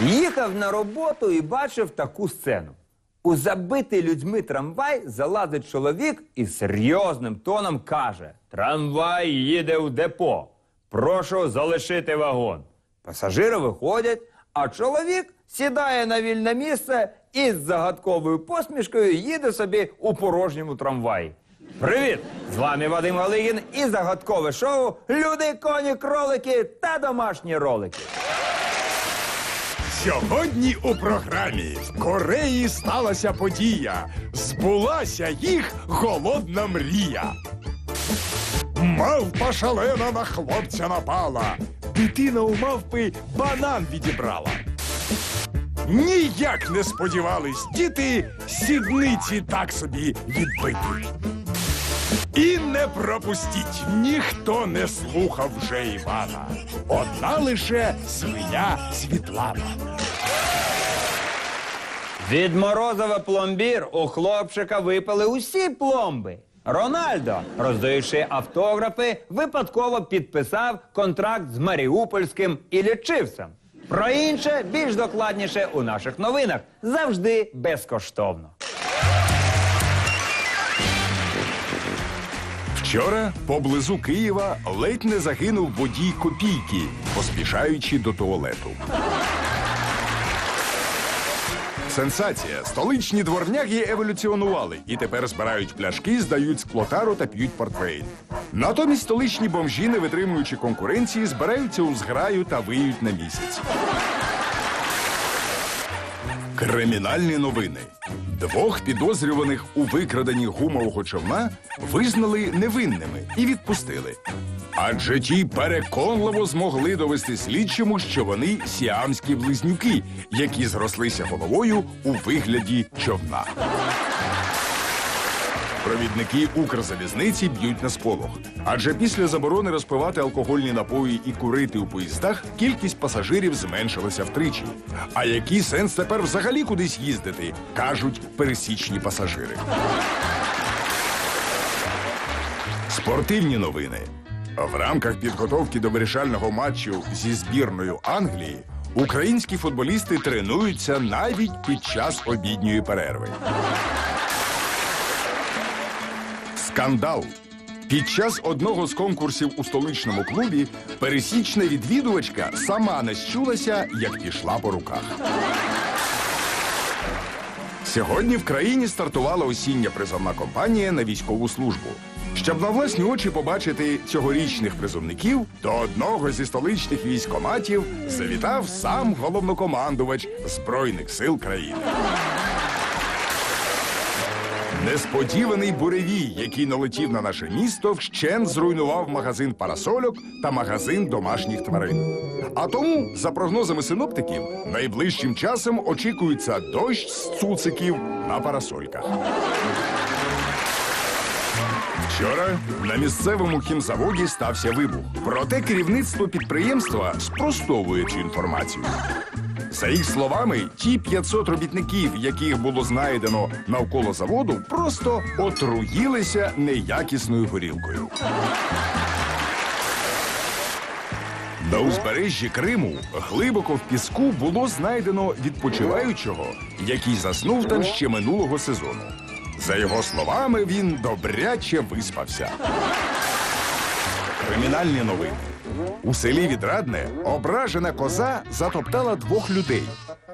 Їхав на роботу і бачив таку сцену. У забитий людьми трамвай залазить чоловік і серйозним тоном каже: Трамвай їде в депо. Прошу залишити вагон. Пасажири виходять, а чоловік сідає на вільне місце і з загадковою посмішкою їде собі у порожньому трамваї. Привіт! З вами Вадим Галигін і загадкове шоу Люди, коні, кролики та домашні ролики. Сьогодні у програмі в Кореї сталася подія. Збулася їх голодна мрія. Мавпа шалена на хлопця напала. Дитина у мавпи банан відібрала. Ніяк не сподівались діти сідниці так собі відбити. І не пропустіть, ніхто не слухав вже Івана. Одна лише свиня Світлана. Від морозова пломбір у хлопчика випали усі пломби. Рональдо, роздаючи автографи, випадково підписав контракт з Маріупольським Іллічівцем. Про інше більш докладніше у наших новинах завжди безкоштовно. Вчора поблизу Києва ледь не загинув водій копійки, поспішаючи до туалету. Сенсація. Столичні дворняги еволюціонували і тепер збирають пляшки, здають склотару та п'ють портвейн. Натомість столичні бомжі, не витримуючи конкуренції, збираються у зграю та виють на місяць. Кримінальні новини. Двох підозрюваних у викраденні гумового човна визнали невинними і відпустили. Адже ті переконливо змогли довести слідчому, що вони сіамські близнюки, які зрослися головою у вигляді човна. Провідники Укрзалізниці б'ють на сполох. Адже після заборони розпивати алкогольні напої і курити у поїздах кількість пасажирів зменшилася втричі. А який сенс тепер взагалі кудись їздити, кажуть пересічні пасажири. Спортивні новини. В рамках підготовки до вирішального матчу зі збірною Англії українські футболісти тренуються навіть під час обідньої перерви. Скандал. Під час одного з конкурсів у столичному клубі пересічна відвідувачка сама не щулася, як пішла по руках. Сьогодні в країні стартувала осіння призовна кампанія на військову службу. Щоб на власні очі побачити цьогорічних призовників, до одного зі столичних військоматів завітав сам головнокомандувач Збройних сил країни. Несподіваний буревій, який налетів на наше місто, вщент зруйнував магазин парасольок та магазин домашніх тварин. А тому, за прогнозами синоптиків, найближчим часом очікується дощ з цуциків на парасольках. Вчора на місцевому хімзаводі стався вибух. Проте керівництво підприємства спростовує цю інформацію. За їх словами, ті 500 робітників, яких було знайдено навколо заводу, просто отруїлися неякісною горілкою. На узбережжі Криму глибоко в піску було знайдено відпочиваючого, який заснув там ще минулого сезону. За його словами, він добряче виспався. Кримінальні новини. У селі Відрадне ображена коза затоптала двох людей.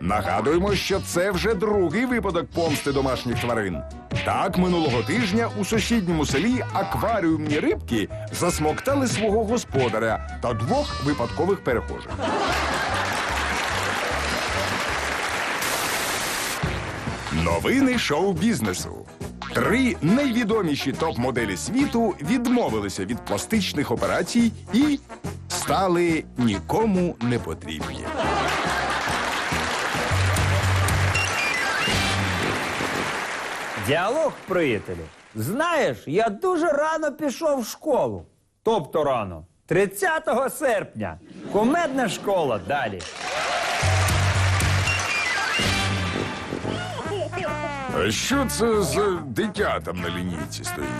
Нагадуємо, що це вже другий випадок помсти домашніх тварин. Так, минулого тижня у сусідньому селі акваріумні рибки засмоктали свого господаря та двох випадкових перехожих. Новини шоу-бізнесу. Три найвідоміші топ-моделі світу відмовилися від пластичних операцій і стали нікому не потрібні. Діалог, приятелю. Знаєш, я дуже рано пішов в школу. Тобто рано. 30 серпня. Кумедна школа далі. А що це за дитя там на лінійці стоїть?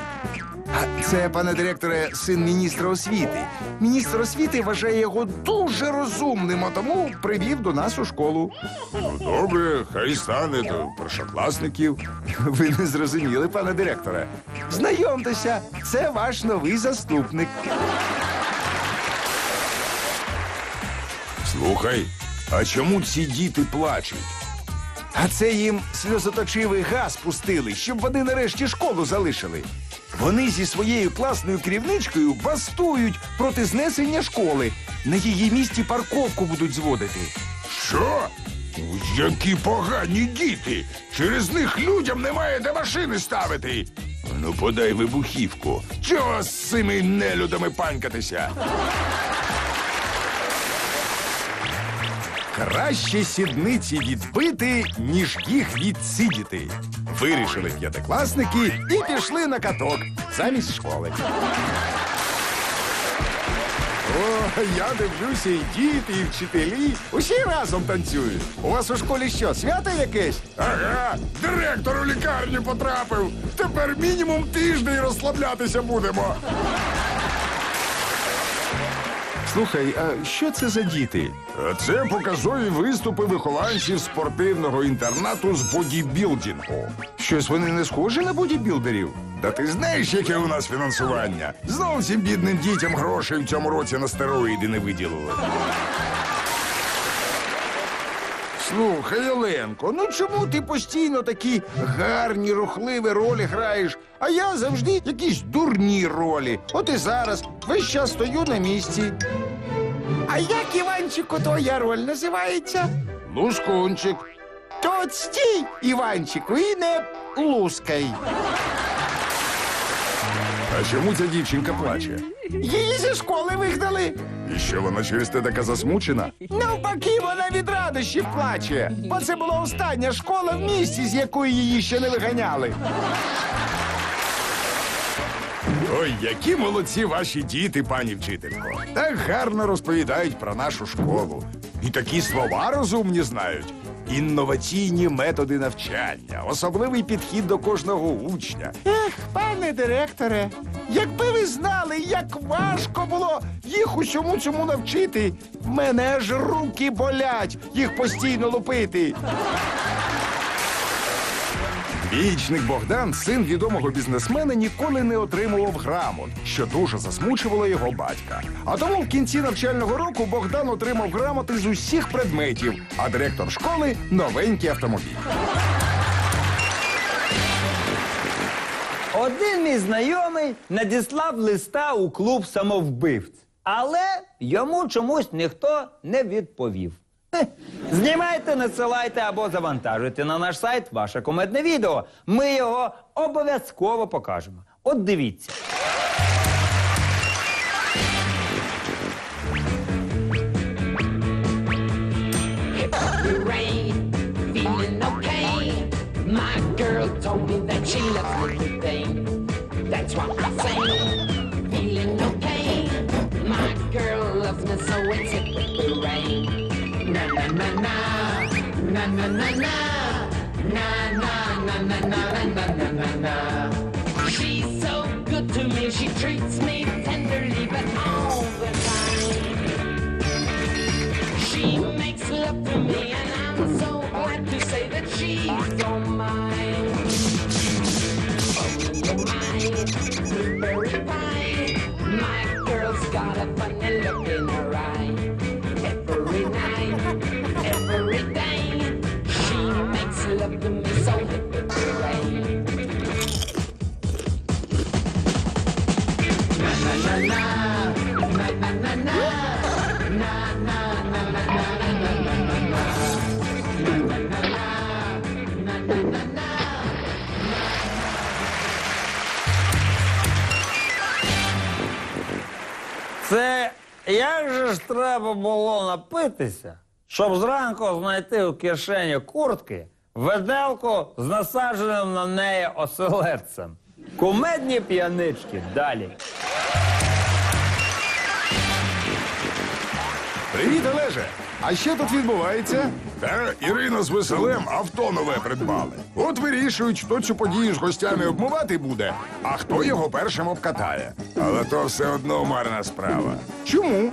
А це, пане директоре, син міністра освіти. Міністр освіти вважає його дуже розумним, а тому привів до нас у школу. Ну, добре, хай стане до першокласників. Ви не зрозуміли, пане директоре. Знайомтеся, це ваш новий заступник. Слухай, а чому ці діти плачуть? А це їм сльозоточивий газ пустили, щоб вони нарешті школу залишили. Вони зі своєю класною керівничкою бастують проти знесення школи. На її місці парковку будуть зводити. Що? Які погані діти! Через них людям немає де машини ставити. Ну, подай вибухівку. Чого з цими нелюдами панькатися? Краще сідниці відбити, ніж їх відсидіти. Вирішили п'ятикласники і пішли на каток замість школи. О, я дивлюся, і діти, і вчителі. Усі разом танцюють. У вас у школі що, свято якесь? Ага, директор у лікарню потрапив. Тепер мінімум тиждень розслаблятися будемо. Слухай, а що це за діти? Це показові виступи вихованців спортивного інтернату з бодібілдингу. Щось вони не схожі на бодібілдерів? Та ти знаєш, яке у нас фінансування? Зовсім бідним дітям грошей в цьому році на стероїди не виділили. Слухай, Оленко, ну чому ти постійно такі гарні, рухливі ролі граєш, а я завжди якісь дурні ролі. От і зараз весь час стою на місці. А як Іванчику твоя роль називається? Лускунчик. То от стій, Іванчику, і не лускай. А чому ця дівчинка плаче? Її зі школи вигнали. І що вона через те така засмучена? Навпаки, вона від радощів плаче. Бо це була остання школа в місті, з якої її ще не виганяли. Ой, які молодці ваші діти, пані вчителько. Так гарно розповідають про нашу школу. І такі слова розумні знають. Інноваційні методи навчання, особливий підхід до кожного учня. Ех, пане директоре, якби ви знали, як важко було їх усьому цьому навчити. Мене аж руки болять їх постійно лупити. Вічник Богдан, син відомого бізнесмена, ніколи не отримував грамот, що дуже засмучувало його батька. А тому в кінці навчального року Богдан отримав грамоти з усіх предметів, а директор школи новенький автомобіль. Один мій знайомий надіслав листа у клуб самовбивць, але йому чомусь ніхто не відповів. Знімайте, надсилайте або завантажуйте на наш сайт ваше комедне відео. Ми його обов'язково покажемо. От дивіться. That's what I say, na na na na, na na na na na na na. She's so good to me, she treats me tenderly, but all the time. She makes love to me, and I'm so glad to say that she's треба було напитися, щоб зранку знайти у кишені куртки веделку з насадженим на неї оселедцем. Кумедні п'янички далі. Привіт, Олеже! а що тут відбувається? Та Ірина з веселем авто нове придбали. От вирішують, хто цю подію з гостями обмивати буде, а хто його першим обкатає. Але то все одно марна справа. Чому?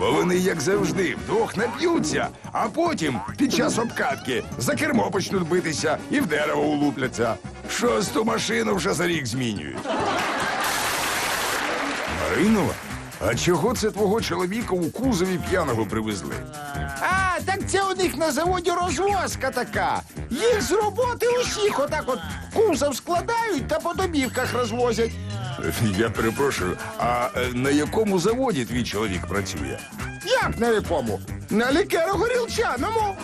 Бо вони, як завжди, вдвох нап'ються, а потім, під час обкатки, за кермо почнуть битися і в дерево улупляться. Шосту машину вже за рік змінюють. Марино, а чого це твого чоловіка у кузові п'яного привезли? А, так це у них на заводі розвозка така. Їх з роботи усіх отак от кузов складають та по домівках розвозять. Я перепрошую, а е, на якому заводі твій чоловік працює? Як на якому? На лікеро-горілчаному.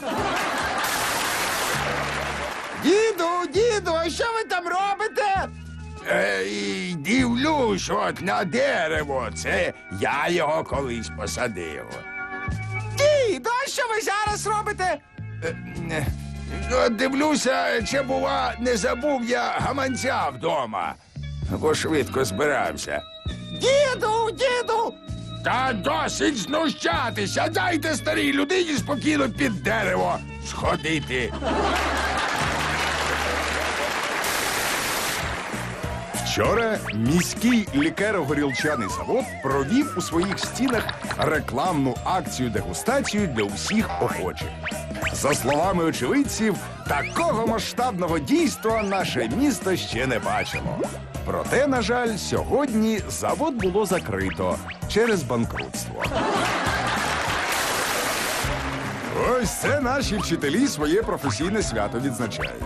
Діду, діду, а що ви там робите? Ей, дивлюсь, от на дерево. Це я його колись посадив. Діду, а що ви зараз робите? Е, От дивлюся, чи бува не забув я гаманця вдома. Бо швидко збирався. Діду, діду. Та досить знущатися. Дайте старій людині спокійно під дерево сходити. Вчора міський лікеро-горілчаний завод провів у своїх стінах рекламну акцію дегустацію для усіх охочих. За словами очевидців, такого масштабного дійства наше місто ще не бачило. Проте, на жаль, сьогодні завод було закрито через банкрутство. Ось це наші вчителі своє професійне свято відзначають.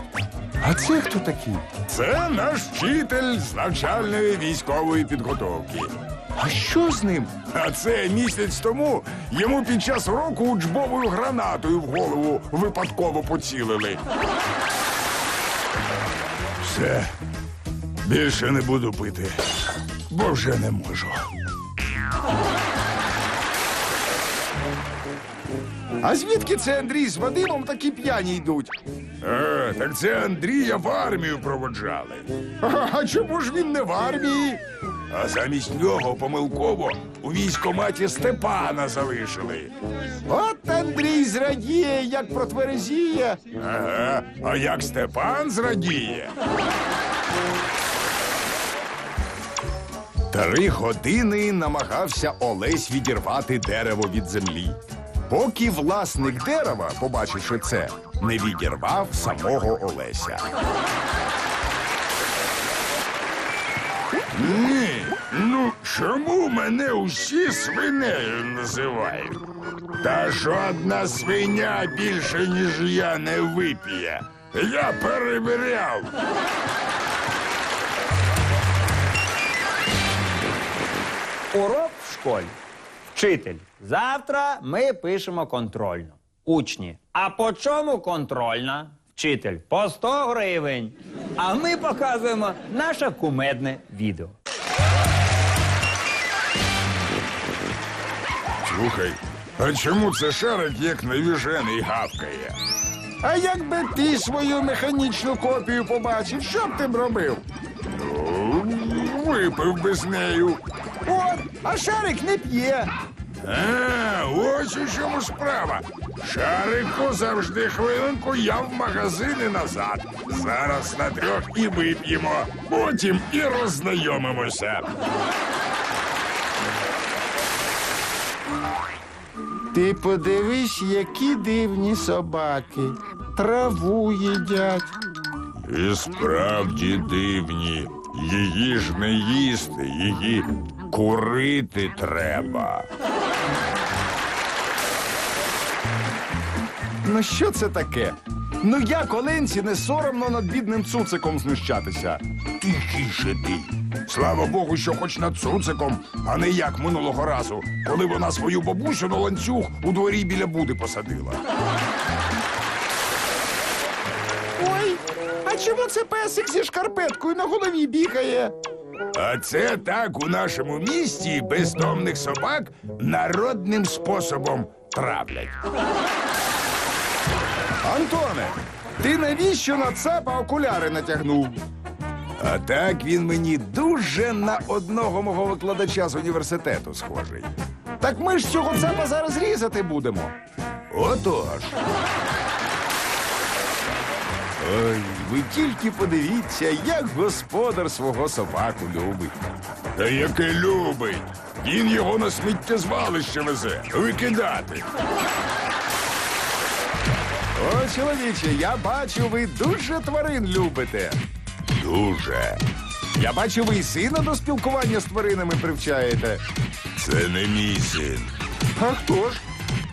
А це хто такий? Це наш вчитель з навчальної військової підготовки. А що з ним? А це місяць тому йому під час уроку учбовою гранатою в голову випадково поцілили. Все, більше не буду пити, бо вже не можу. А звідки це Андрій з Вадимом такі п'яні йдуть? А, так це Андрія в армію проводжали. А, а чому ж він не в армії? А замість нього помилково у військкоматі Степана залишили. От Андрій зрадіє, як протверезіє. Ага, а як Степан зрадіє. Три години намагався Олесь відірвати дерево від землі. Поки власник дерева, побачивши це, не відірвав самого Олеся. Ні, ну чому мене усі свинею називають? Та жодна свиня більше, ніж я, не вип'є. Я перевіряв. Урок в школі. Вчитель. Завтра ми пишемо контрольну. Учні. А по чому контрольна? Вчитель по 100 гривень. А ми показуємо наше кумедне відео. Слухай, а чому це шарик як навіжений гавкає? А якби ти свою механічну копію побачив, що б ти б робив? Ну, випив би з нею. От, а шарик не п'є. А, ось у чому справа. Шарику завжди хвилинку я в магазин і назад. Зараз на трьох і вип'ємо, потім і роззнайомимося. Ти подивись, які дивні собаки. Траву їдять. І справді дивні. Її ж не їсти, її курити треба. Ну що це таке? Ну як Оленці не соромно над бідним цуциком знущатися? Тихіше ти. Слава Богу, що хоч над цуциком, а не як минулого разу, коли вона свою бабусю на ланцюг у дворі біля буди посадила. Ой, а чому це песик зі шкарпеткою на голові бігає? А це так у нашому місті бездомних собак народним способом травлять. Антоне, ти навіщо на цапа окуляри натягнув? А так він мені дуже на одного мого викладача з університету схожий. Так ми ж цього цапа зараз різати будемо. Отож. Ой, ви тільки подивіться, як господар свого собаку любить. Та яке любить? Він його на сміттєзвалище везе. Викидати. О, чоловіче, я бачу, ви дуже тварин любите. Дуже. Я бачу, ви і сина до спілкування з тваринами привчаєте. Це не мій син. А хто ж?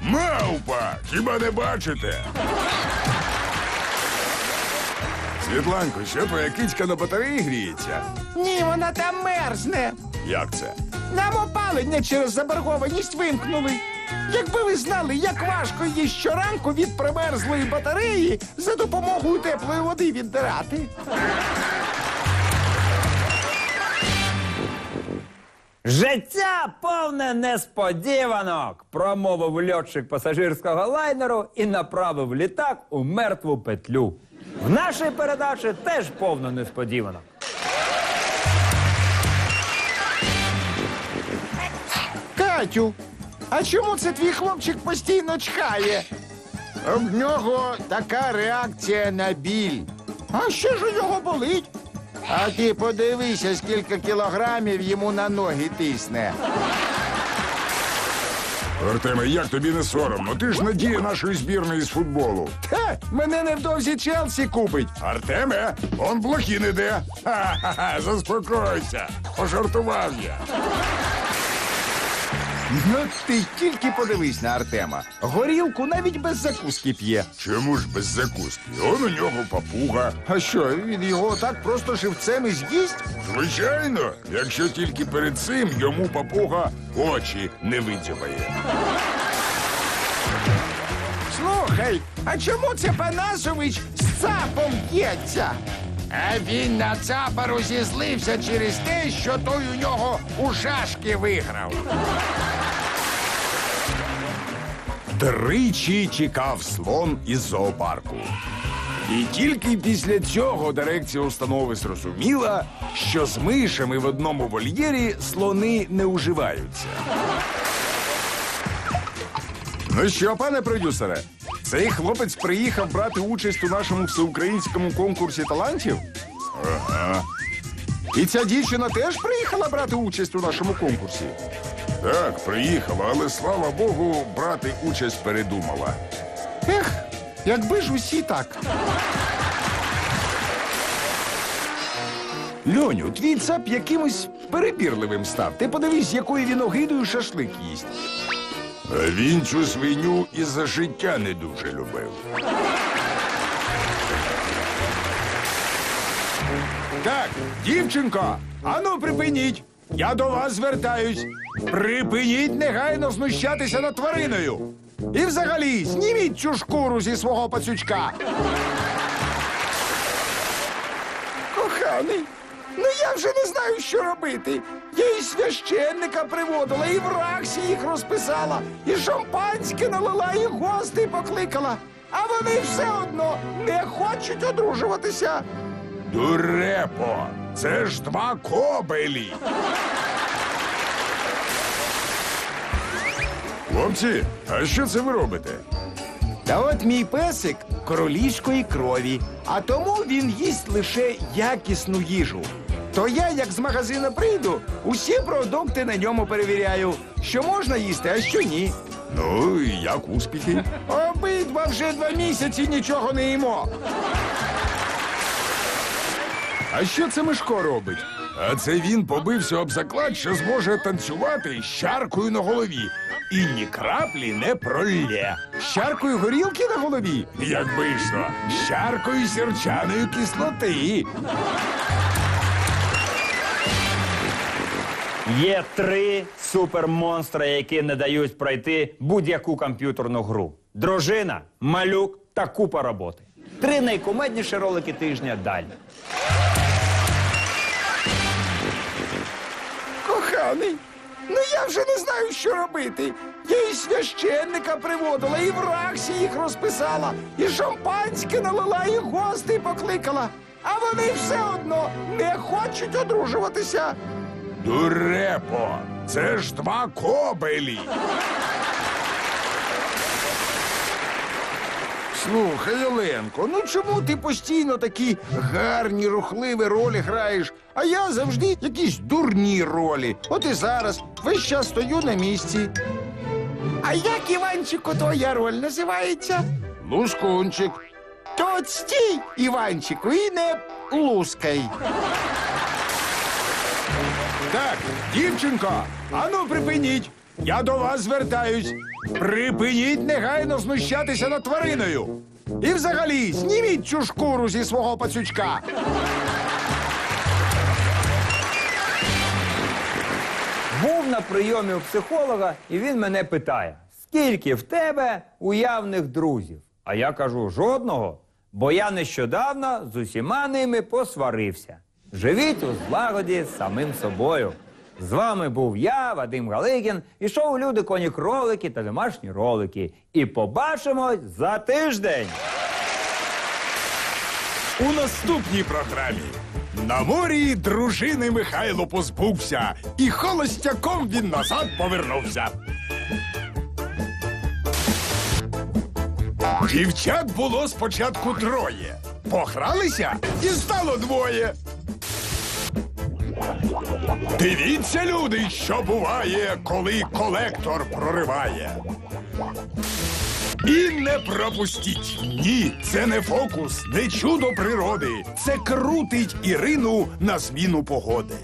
Мавпа! Хіба не бачите? Світланко, що твоя кицька на батареї гріється? Ні, вона там мерзне. Як це? Нам опалення через заборгованість вимкнули. Якби ви знали, як важко її щоранку від примерзлої батареї за допомогою теплої води віддирати. Життя повне несподіванок, промовив льотчик пасажирського лайнеру і направив літак у мертву петлю. В нашій передачі теж повно несподіванок. Катю, а чому це твій хлопчик постійно чхає? В нього така реакція на біль. А що ж у нього болить? А ти подивися, скільки кілограмів йому на ноги тисне. Артеме, як тобі не соромно? Ти ж надія нашої збірної з футболу. Та, мене невдовзі Челсі купить. Артеме, он блохін іде. Ха-ха-ха, заспокойся. Пожартував я. Ну ти тільки подивись на Артема. Горілку навіть без закуски п'є. Чому ж без закуски? Он у нього папуга. А що, він його так просто живцем і з'їсть? Звичайно, якщо тільки перед цим йому папуга очі не видзюбає. Слухай, а чому це Панасович з цапом б'ється? А він на цапа розізлився через те, що той у нього у шашки виграв. Тричі тікав слон із зоопарку. І тільки після цього дирекція установи зрозуміла, що з мишами в одному вольєрі слони не уживаються. Ну що, пане продюсере, цей хлопець приїхав брати участь у нашому всеукраїнському конкурсі талантів? Ага. І ця дівчина теж приїхала брати участь у нашому конкурсі? Так, приїхала, але слава Богу, брати участь передумала. Ех, якби ж усі так. Льоню, твій цап якимось перебірливим став. Ти подивись, якою він огидою шашлик їсть. Він цю свиню і за життя не дуже любив. Так, дівчинко, ану припиніть. Я до вас звертаюсь. Припиніть негайно знущатися над твариною. І взагалі, зніміть цю шкуру зі свого пацючка. Коханий, ну я вже не знаю, що робити. Я і священника приводила, і в раксі їх розписала, і шампанське налила, і гостей покликала. А вони все одно не хочуть одружуватися. Дурепо, це ж два кобелі. Хлопці, а що це ви робите? Та от мій песик королівської крові, а тому він їсть лише якісну їжу. То я, як з магазину прийду, усі продукти на ньому перевіряю, що можна їсти, а що ні. Ну, і як успіхи? Обидва вже два місяці нічого не їмо. А що це Мишко робить? А це він побився об заклад, що зможе танцювати з чаркою на голові. І ні краплі не пролє. З чаркою горілки на голові. Як вийшло, з чаркою сірчаної кислоти. Є три супермонстри, які не дають пройти будь-яку комп'ютерну гру: дружина, малюк та купа роботи. Три найкумедніші ролики тижня далі. Коханий, ну я вже не знаю, що робити. Я і священника приводила, і в раксі їх розписала, і шампанське налила, і гостей покликала. А вони все одно не хочуть одружуватися. Дурепо, це ж два кобелі. Слухай, Оленко, ну чому ти постійно такі гарні, рухливі ролі граєш, а я завжди якісь дурні ролі. От і зараз весь час стою на місці. А як Іванчику твоя роль називається? Лускунчик. То от стій, Іванчику, і не лускай. Так, дівчинко, ану припиніть. Я до вас звертаюсь. Припиніть негайно знущатися над твариною. І взагалі, зніміть цю шкуру зі свого пацючка. Був на прийомі у психолога, і він мене питає: скільки в тебе уявних друзів? А я кажу: жодного, бо я нещодавно з усіма ними посварився. Живіть у злагоді з самим собою. З вами був я, Вадим Галигін, і шоу Люди коні кролики та домашні ролики. І побачимось за тиждень. У наступній програмі. На морі дружини Михайло позбувся, і холостяком він назад повернувся. Дівчат було спочатку троє. Погралися і стало двоє. Дивіться, люди, що буває, коли колектор прориває. І не пропустіть. Ні, це не фокус, не чудо природи. Це крутить Ірину на зміну погоди.